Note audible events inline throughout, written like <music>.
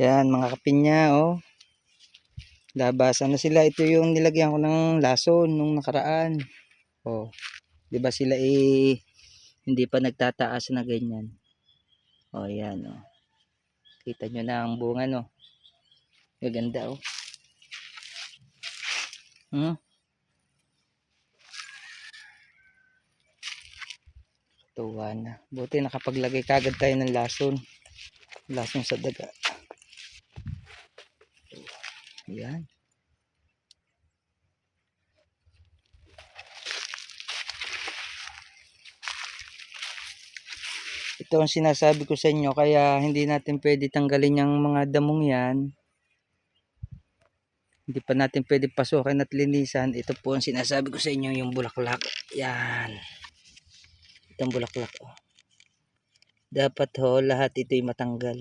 Yan, mga kapinya, oh. Labasan na sila. Ito yung nilagyan ko ng lason nung nakaraan. Oh. 'Di ba sila eh hindi pa nagtataas na ganyan. Oh, yan, oh. Kita nyo na ang bunga, no. Gaganda, oh. Hmm? Tuwa na. Buti nakapaglagay kagad tayo ng lason. Lason sa daga. Yan. Ito ang sinasabi ko sa inyo kaya hindi natin pwede tanggalin yung mga damong yan. Hindi pa natin pwede pasukin at linisan. Ito po ang sinasabi ko sa inyo yung bulaklak. Yan. Itong bulaklak. Oh. Dapat ho lahat ito'y matanggal.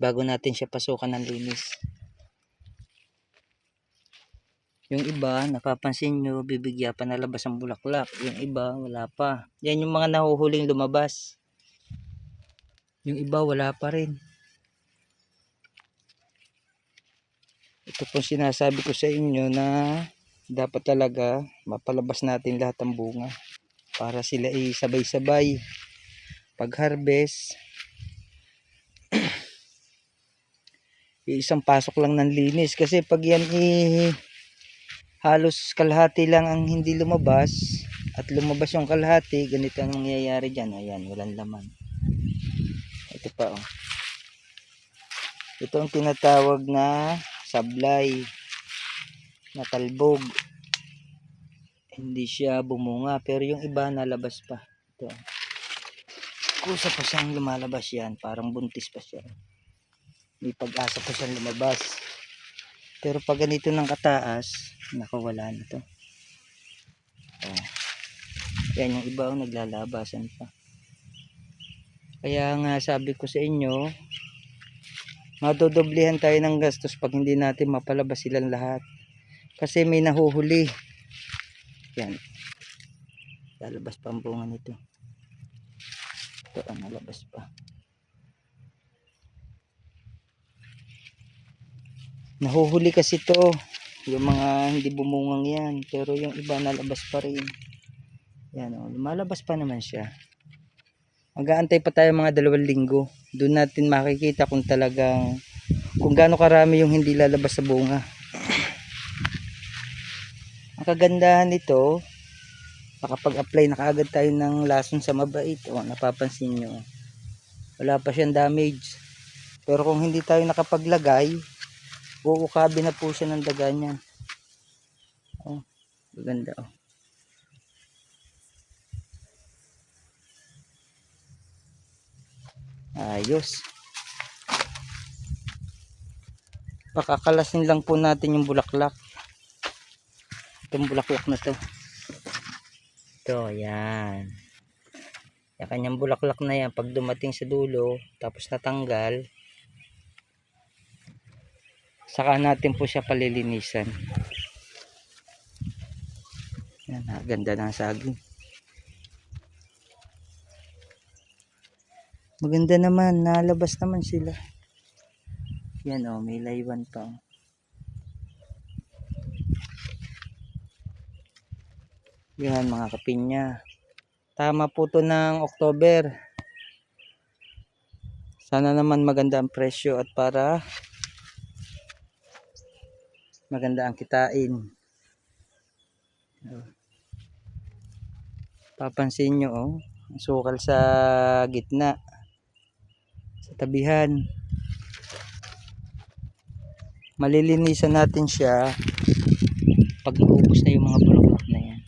Bago natin siya pasukan ng linis. Yung iba, napapansin nyo, bibigya pa nalabas ang bulaklak. Yung iba, wala pa. Yan yung mga nahuhuling lumabas. Yung iba, wala pa rin. Ito po sinasabi ko sa inyo na dapat talaga mapalabas natin lahat ng bunga para sila ay sabay-sabay pag harvest <clears throat> isang pasok lang ng linis kasi pag yan i halos kalahati lang ang hindi lumabas at lumabas yung kalahati ganito ang nangyayari dyan. Ayan walang laman. Ito pa oh. Ito ang tinatawag na sablay na talbog. Hindi siya bumunga pero yung iba nalabas pa. Ito. Kusa pa siyang lumalabas yan. Parang buntis pa siya. May pag-asa pa siyang lumabas pero pag ganito ng kataas nakawala na to. Oh. yan yung iba oh, naglalabasan pa. Kaya nga sabi ko sa inyo madodoblihan tayo ng gastos pag hindi natin mapalabas silang lahat. Kasi may nahuhuli. Yan. Lalabas pa ang bunga nito. Ito ang nalabas pa nahuhuli kasi to yung mga hindi bumungang yan pero yung iba nalabas pa rin. Yan o lumalabas pa naman siya. Mag-aantay pa tayo mga dalawang linggo. Doon natin makikita kung talagang kung gaano karami yung hindi lalabas sa bunga. <clears throat> Ang kagandahan nito makapag-apply na kaagad tayo ng lason sa mabait. O napapansin nyo. Wala pa siyang damage. Pero kung hindi tayo nakapaglagay uukabi na po siya ng daga niyan. Oh, maganda oh. Ayos. Pakakalasin lang po natin yung bulaklak. Itong bulaklak na to. Ito yan. Yung kanyang bulaklak na yan pag dumating sa dulo tapos natanggal saka natin po siya palilinisan. Yan ha, ganda ng saging. Maganda naman nalabas naman sila. Yan o may laywan pa oh. yan mga kapinya. Tama po to ng October. Sana naman maganda ang presyo at para maganda ang kitain. Oh. papansin nyo oh. Sukal sa gitna. Sa tabihan. Malilinisan natin siya pag naubos na yung mga bulaklak na yan.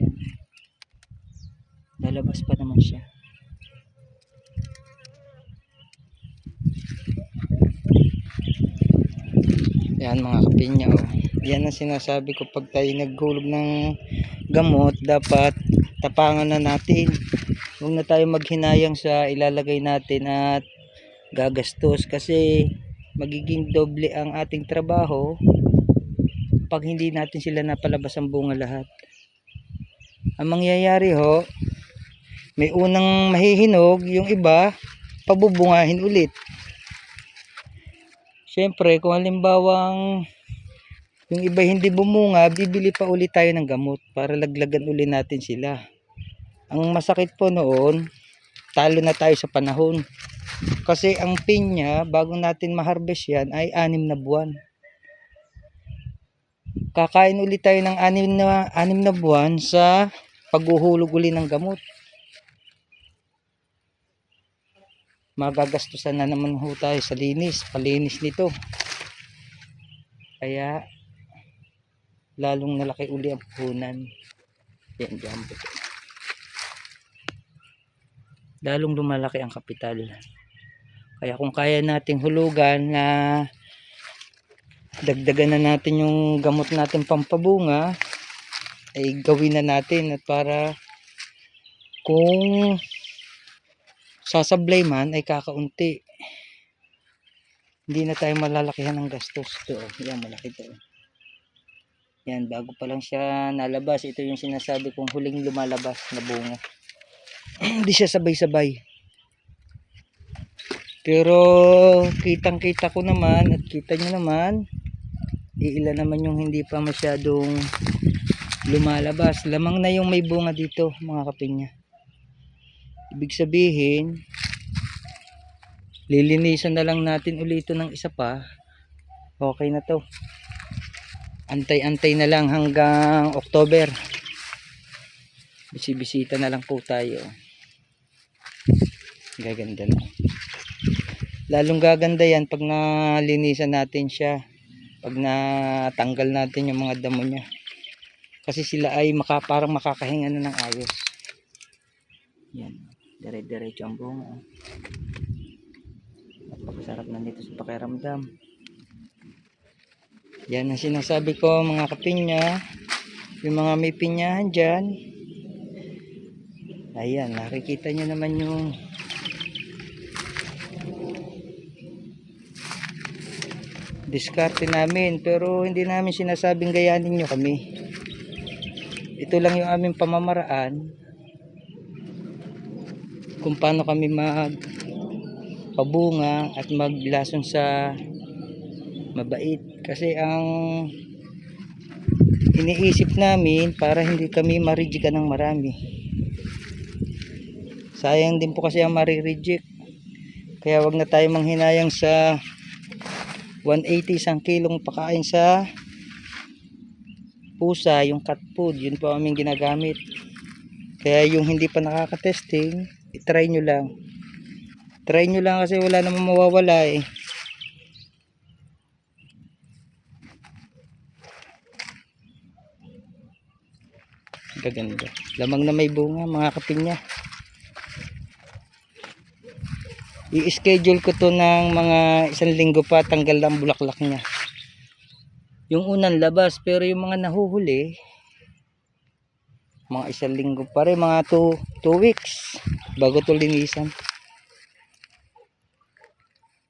Yan. Lalabas pa naman siya yan mga kapinya oh. yan ang sinasabi ko pag tayo naghulog ng gamot dapat tapangan na natin huwag na tayo maghinayang sa ilalagay natin at gagastos kasi magiging doble ang ating trabaho pag hindi natin sila napalabas ang bunga lahat ang mangyayari ho may unang mahihinog yung iba pabubungahin ulit. Siyempre, kung halimbawang yung iba hindi bumunga, bibili pa ulit tayo ng gamot para laglagan ulit natin sila. Ang masakit po noon, talo na tayo sa panahon. Kasi ang pinya, bago natin ma-harvest yan, ay anim na buwan. Kakain ulit tayo ng anim na, anim na buwan sa paghuhulog uli ng gamot. Magagastusan na naman ho tayo sa linis, palinis nito. Kaya, lalong nalaki uli ang puhunan. Yan, po. Lalong lumalaki ang kapital. Kaya kung kaya nating hulugan na dagdagan na natin yung gamot natin pampabunga, ay gawin na natin at para kung sasablay man ay kakaunti. Hindi na tayo malalakihan ng gastos. Ito, oh. yan malaki to. oh. Yan, bago pa lang siya nalabas. Ito yung sinasabi kong huling lumalabas na bunga. <clears throat> Hindi siya sabay-sabay. Pero kitang kita ko naman at kita nyo naman iilan naman yung hindi pa masyadong lumalabas. Lamang na yung may bunga dito mga kapinya. Ibig sabihin lilinisan na lang natin ulit ito ng isa pa. Okay na to. Antay-antay na lang hanggang October. Bisibisita na lang po tayo. Gaganda na. Lalong gaganda yan pag nalinisan natin siya. Pag natanggal natin yung mga damo niya. Kasi sila ay maka, parang makakahinga na ng ayos. Yan. Dire-diretso ang bunga. oh. Napakasarap na nito sa pakiramdam. Yan ang sinasabi ko mga kapinya. Yung mga may pinyahan dyan. Ayan, nakikita nyo naman yung diskarte namin. Pero hindi namin sinasabing gayanin nyo kami. Ito lang yung aming pamamaraan kung paano kami mag pabunga at maglason sa mabait. Kasi ang iniisip namin para hindi kami ma-reject ng marami. Sayang din po kasi ang marireject kaya wag na tayo manghinayang sa 180 isang kilong pakain sa pusa yung cat food. Yun po aming ginagamit. Kaya yung hindi pa nakaka-testing itry nyo lang. Try nyo lang kasi wala namang mawawala eh. Gaganda. Lamang na may bunga mga kapinya i-schedule ko to ng mga isang linggo pa tanggal lang bulaklak niya. Yung unang labas pero yung mga nahuhuli mga isang linggo pa rin mga 2 2 weeks bago to linisan.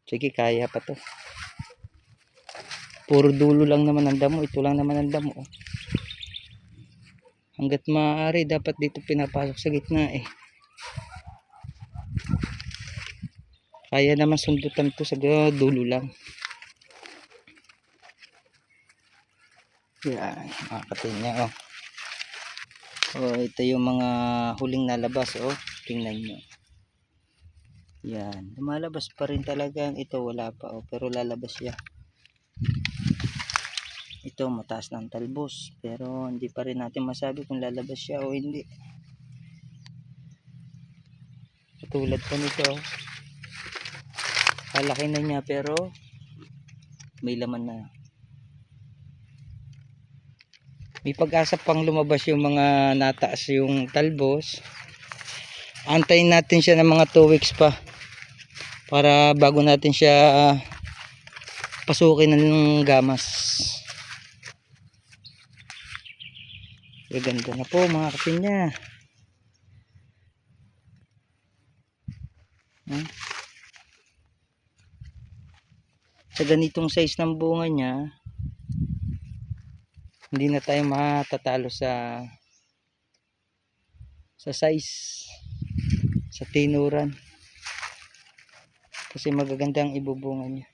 Sige kaya pa to. Puro dulo lang naman ang damo. Ito lang naman ang damo oh. hanggat maaari dapat dito pinapasok sa gitna eh. Kaya naman sundutan to sa dulo lang. Yan mga katinya oh. Oh ito yung mga huling nalabas oh tingnan nyo. Yan. Lumalabas pa rin talaga. Ito wala pa oh. Pero lalabas siya. Ito mataas ng talbos. Pero hindi pa rin natin masabi kung lalabas siya o hindi. Katulad pa nito oh. kalaki na niya pero may laman na. May pag-asa pang lumabas yung mga nataas yung talbos antayin natin siya ng mga 2 weeks pa para bago natin siya ah, pasukin ng gamas. Gaganda na po mga kapinya. Hmm? sa ganitong size ng bunga niya hindi na tayo matatalo sa sa size sa tinuran. Kasi magaganda ang ibubunga niya.